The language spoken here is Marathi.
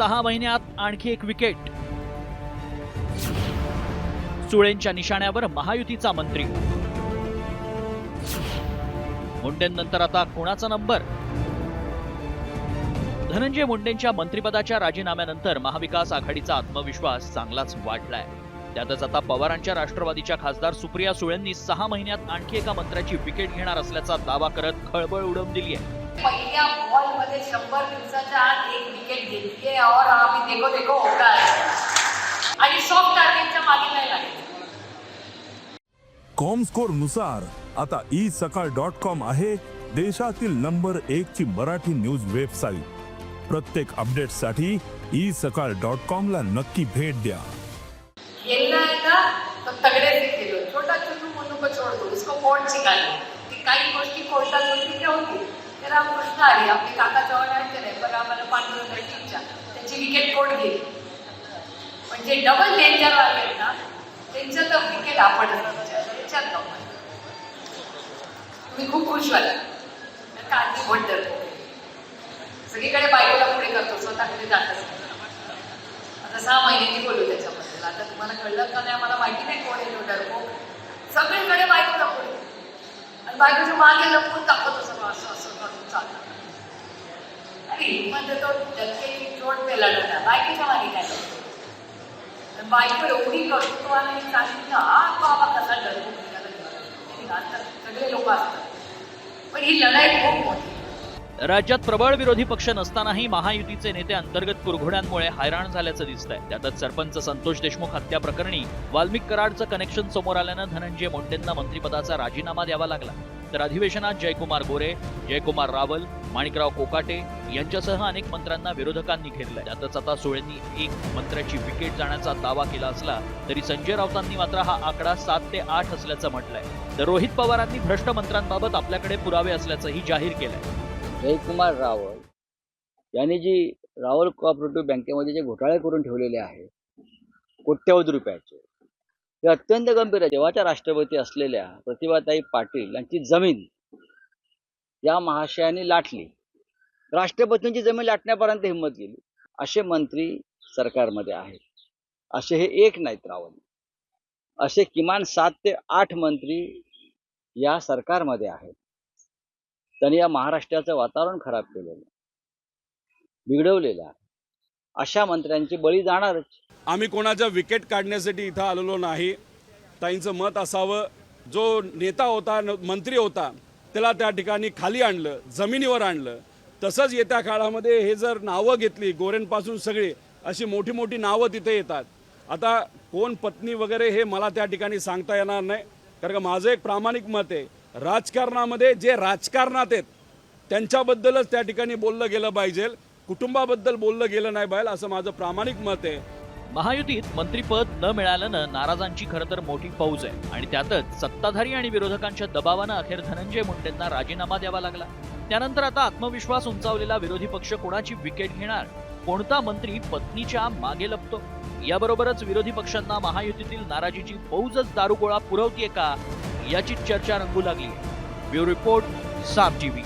सहा महिन्यात आणखी एक विकेट सुळेंच्या निशाण्यावर महायुतीचा मंत्री. मुंडेंनंतर आता कोणाचा नंबर? धनंजय मुंडेंच्या मंत्रिपदाच्या राजीनाम्यानंतर महाविकास आघाडीचा आत्मविश्वास चांगलाच वाढलाय. त्यातच आता पवारांच्या राष्ट्रवादीच्या खासदार सुप्रिया सुळेंनी सहा महिन्यात आणखी एका मंत्र्याची विकेट घेणार असल्याचा दावा करत खळबळ उडवून दिली आहे पहिल्या बॉलमध्ये शंभर दिवसाच्या आत एक विकेट घेतली और आम्ही देखो देखो होता आहे आणि सॉफ्ट टार्गेटच्या मागे नाही लागेल. कॉमस्कोरनुसार आता ई सकाळ डॉट कॉम आहे देशातील नंबर एक ची मराठी न्यूज वेबसाईट प्रत्येक अपडेटसाठी ई सकाळ डॉट कॉम ला नक्की भेट द्या. खेलना है ना तो तगड़े से खेलो छोटा चुनू मुन्नू को छोड़ दो उसको गोष्टी तर रामकृष्ण आली आपले काका जवळ आहेत नाही? पण आम्हाला पांडुरंग टीमच्या त्यांची विकेट कोण घेईल? पण जे डबल डेंजर आले ना त्यांचं तर विकेट आपण त्यांच्यात नको तुम्ही खूप खुश व्हाल. का आधी भट सगळीकडे बायकोला पुढे करतो. स्वतःकडे जात आता सहा महिन्यांनी बोलू त्याच्याबद्दल. आता तुम्हाला कळलं का नाही? मला माहिती नाही कोण आहे डरको सगळीकडे बायकोला पुढे बायकोच्या मागे लपवून दाखवत असं असं असं करून चालतं. आणि म्हणजे तो डरकेची चोट पेला नव्हता. बायकोच्या मागे काय करतो बायको एवढी करतो आणि सांगितलं हा बाबा कसा डरपोक सगळे लोक असतात. पण ही लढाई खूप मोठी राज्यात प्रबळ विरोधी पक्ष नसतानाही महायुतीचे नेते अंतर्गत कुरघोड्यांमुळे हैराण झाल्याचं दिसतंय. त्यातच सरपंच संतोष देशमुख हत्या प्रकरणी वाल्मिक कराडचं कनेक्शन समोर आल्यानं धनंजय मुंडेंना मंत्रिपदाचा राजीनामा द्यावा लागला. तर अधिवेशनात जयकुमार गोरे जयकुमार रावल माणिकराव कोकाटे यांच्यासह अनेक मंत्र्यांना विरोधकांनी घेरलं त्यातच आता सुळेंनी एक मंत्र्याची विकेट जाण्याचा दावा केला असला तरी संजय राऊतांनी मात्र हा आकडा सात ते आठ असल्याचं म्हटलंय. तर रोहित पवारांनी भ्रष्ट मंत्र्यांबाबत आपल्याकडे पुरावे असल्याचंही जाहीर केलंय. जयकुमार रावल यांनी जी रावल कोऑपरेटिव्ह बँकेमध्ये जे घोटाळे करून ठेवलेले आहे कोट्यवधी रुपयाचे हे अत्यंत गंभीर आहे जेव्हाच्या राष्ट्रपती असलेल्या प्रतिभाताई पाटील यांची जमीन या महाशयाने लाटली. राष्ट्रपतींची जमीन लाटण्यापर्यंत हिंमत गेली. असे मंत्री सरकारमध्ये आहेत. असे हे एक नाहीत रावल. असे किमान सात ते आठ मंत्री या सरकारमध्ये आहेत. त्यांनी या महाराष्ट्राचं वातावरण खराब केलेलं बिघडवलेलं आहे. अशा मंत्र्यांची बळी जाणारच. आम्ही कोणाच्या विकेट काढण्यासाठी इथं आलेलो नाही. ताईंचं मत असावं. जो नेता होता मंत्री होता त्याला त्या ठिकाणी खाली आणलं जमिनीवर आणलं. तसंच येत्या काळामध्ये हे जर नावं घेतली गोरेंपासून सगळी अशी मोठी मोठी नावं तिथे येतात. आता कोण पत्नी वगैरे हे मला त्या ठिकाणी सांगता येणार नाही. कारण का माझं एक प्रामाणिक मत आहे. राजकारणामध्ये जे राजकारणात आहेत त्यांच्याबद्दलच त्या ठिकाणी बोललं गेलं पाहिजे. कुटुंबाबद्दल बोललं गेलं नाही पाहिजे असं माझं प्रामाणिक मत आहे. महायुतीत मंत्रीपद न मिळाल्यानं नाराजांची खरं तर मोठी फौज आहे. आणि त्यातच सत्ताधारी आणि विरोधकांच्या दबावानं अखेर धनंजय मुंडेंना राजीनामा द्यावा लागला. त्यानंतर आता आत्मविश्वास उंचावलेला विरोधी पक्ष कोणाची विकेट घेणार? कोणता मंत्री पत्नीच्या मागे लपतो? याबरोबरच विरोधी पक्षांना महायुतीतील नाराजीची फौजच दारुगोळा पुरवतीये का? याची चर्चा रंगू लागली. ब्युरो रिपोर्ट साफ टीव्ही.